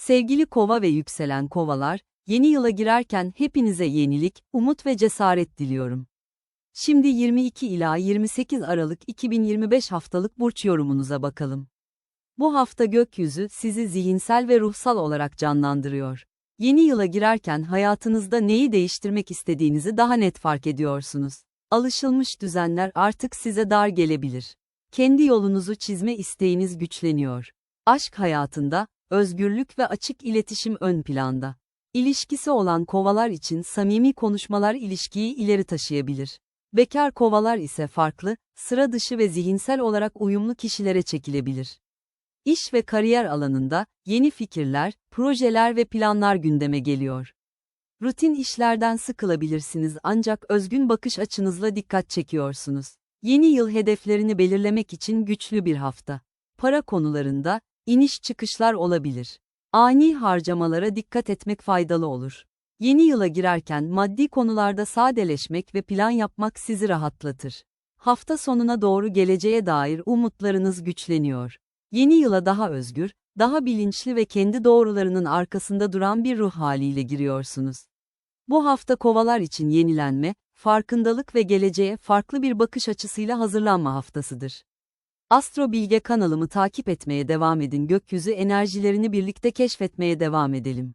Sevgili kova ve yükselen kovalar, yeni yıla girerken hepinize yenilik, umut ve cesaret diliyorum. Şimdi 22 ila 28 Aralık 2025 haftalık burç yorumunuza bakalım. Bu hafta gökyüzü sizi zihinsel ve ruhsal olarak canlandırıyor. Yeni yıla girerken hayatınızda neyi değiştirmek istediğinizi daha net fark ediyorsunuz. Alışılmış düzenler artık size dar gelebilir. Kendi yolunuzu çizme isteğiniz güçleniyor. Aşk hayatında, özgürlük ve açık iletişim ön planda. İlişkisi olan kovalar için samimi konuşmalar ilişkiyi ileri taşıyabilir. Bekar kovalar ise farklı, sıra dışı ve zihinsel olarak uyumlu kişilere çekilebilir. İş ve kariyer alanında yeni fikirler, projeler ve planlar gündeme geliyor. Rutin işlerden sıkılabilirsiniz ancak özgün bakış açınızla dikkat çekiyorsunuz. Yeni yıl hedeflerini belirlemek için güçlü bir hafta. Para konularında iniş çıkışlar olabilir. Ani harcamalara dikkat etmek faydalı olur. Yeni yıla girerken maddi konularda sadeleşmek ve plan yapmak sizi rahatlatır. Hafta sonuna doğru geleceğe dair umutlarınız güçleniyor. Yeni yıla daha özgür, daha bilinçli ve kendi doğrularının arkasında duran bir ruh haliyle giriyorsunuz. Bu hafta kovalar için yenilenme, farkındalık ve geleceğe farklı bir bakış açısıyla hazırlanma haftasıdır. Astro Bilge kanalımı takip etmeye devam edin gökyüzü enerjilerini birlikte keşfetmeye devam edelim.